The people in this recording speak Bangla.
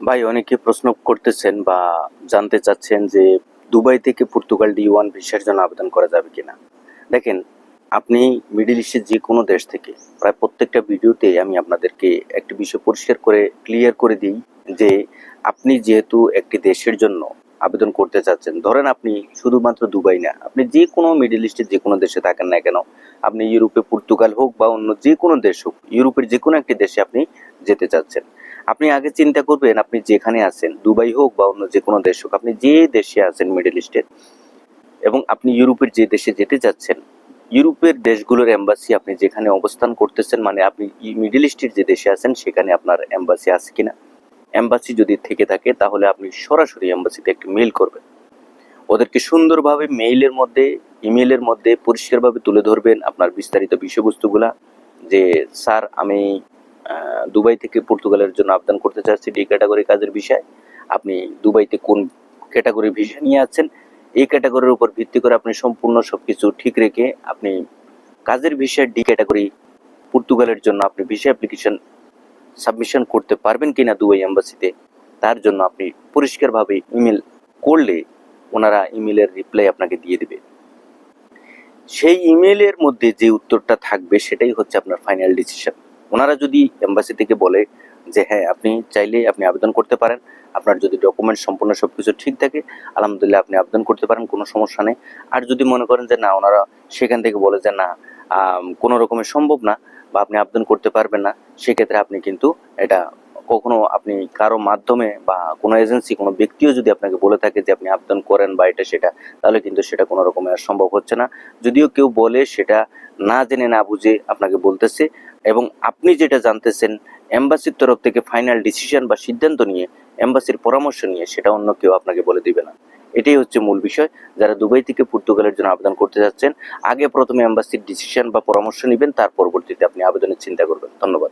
ভাই, অনেকে প্রশ্ন করতেছেন বা জানতে চাচ্ছেন যে দুবাই থেকে পর্তুগাল ডি ওয়ান ভিসার জন্য আবেদন করা যাবে কিনা। দেখেন, আপনি মিডিল ইস্টের যে কোনো দেশ থেকে প্রায় প্রত্যেকটা ভিডিওতে আমি আপনাদেরকে একটি বিষয় পরিষ্কার করে, ক্লিয়ার করে দিই যে আপনি যেহেতু একটি দেশের জন্য আবেদন করতে চাচ্ছেন, ধরেন আপনি শুধুমাত্র দুবাই না, আপনি যে কোনো মিডিল ইস্টের যে কোনো দেশে থাকেন না কেন, আপনি ইউরোপে পর্তুগাল হোক বা অন্য যে কোনো দেশ হোক, ইউরোপের যে কোনো একটি দেশে আপনি যেতে চাচ্ছেন। আপনি আগে চিন্তা করবেন, আপনি যেখানে আছেন, দুবাই হোক বা অন্য যে কোনো দেশ হোক, আপনি যে দেশে আছেন মিডল ইস্টের এবং আপনি ইউরোপের যে দেশে যেতে চাচ্ছেন ইউরোপের দেশগুলোর এম্বাসি আপনি যেখানে অবস্থান করতেছেন মানে আপনি মিডল ইস্টের যে দেশে আছেন, সেখানে আপনার এম্বাসি আছে কিনা? এম্বাসি যদি থেকে থাকে, তাহলে আপনি সরাসরি এম্বাসিতে একটি মেইল করবেন। ওদেরকে সুন্দরভাবে মেইলের মধ্যে ইমেলের মধ্যে পরিষ্কারভাবে তুলে ধরবেন আপনার বিস্তারিত বিষয়বস্তুগুলা, যে, স্যার, আমি দুবাই থেকে পর্তুগালের জন্য আবেদন করতে চাচ্ছি ডি ক্যাটাগরি কাজের বিষয়। আপনি দুবাইতে কোন ক্যাটাগরি ভিসা নিয়ে আছেন, এই ক্যাটাগরির উপর ভিত্তি করে আপনি সম্পূর্ণ সবকিছু ঠিক রেখে আপনি কাজের বিষয়ে ডি ক্যাটাগরি পর্তুগালের জন্য আপনি ভিসা অ্যাপ্লিকেশন সাবমিশন করতে পারবেন কিনা দুবাই এম্বাসিতে তার জন্য আপনি পরিষ্কারভাবে ইমেল করলে ওনারা ইমেলের রিপ্লাই আপনাকে দিয়ে দেবে। সেই ইমেলের মধ্যে যে উত্তরটা থাকবে সেটাই হচ্ছে আপনার ফাইনাল ডিসিশন ওনারা যদি এম্বাসি থেকে বলে যে হ্যাঁ আপনি চাইলে আপনি আবেদন করতে পারেন, আপনার যদি ডকুমেন্ট সম্পূর্ণ সব কিছু ঠিক থাকে, আলহামদুলিল্লাহ আপনি আবেদন করতে পারেন, কোনো সমস্যা নেই। আর যদি মনে করেন যে, না, ওনারা সেখান থেকে বলে যে, না কোনো রকমের সম্ভব না বা আপনি আবেদন করতে পারবেন না, সেক্ষেত্রে আপনি কিন্তু এটা কখনো আপনি কারও মাধ্যমে বা কোনো এজেন্সি কোনো ব্যক্তিও যদি আপনাকে বলে থাকে যে, আপনি আবেদন করেন বা এটা সেটা, তাহলে কিন্তু সেটা কোনো রকমের সম্ভব হচ্ছে না। যদিও কেউ বলে সেটা না জেনে না বুঝে আপনাকে বলতেছে এবং আপনি যেটা জানতেছেন, এম্বাসির তরফ থেকে ফাইনাল ডিসিশন বা সিদ্ধান্ত নিয়ে, এম্বাসির পরামর্শ নিয়ে সেটা অন্য কেউ আপনাকে বলে দিবে না। এটাই হচ্ছে মূল বিষয়। যারা দুবাই থেকে পর্তুগালের জন্য আবেদন করতে যাচ্ছেন, আগে প্রথমে এম্বাসির ডিসিশন বা পরামর্শ নেবেন, তার পরবর্তীতে আপনি আবেদনের চিন্তা করবেন। ধন্যবাদ।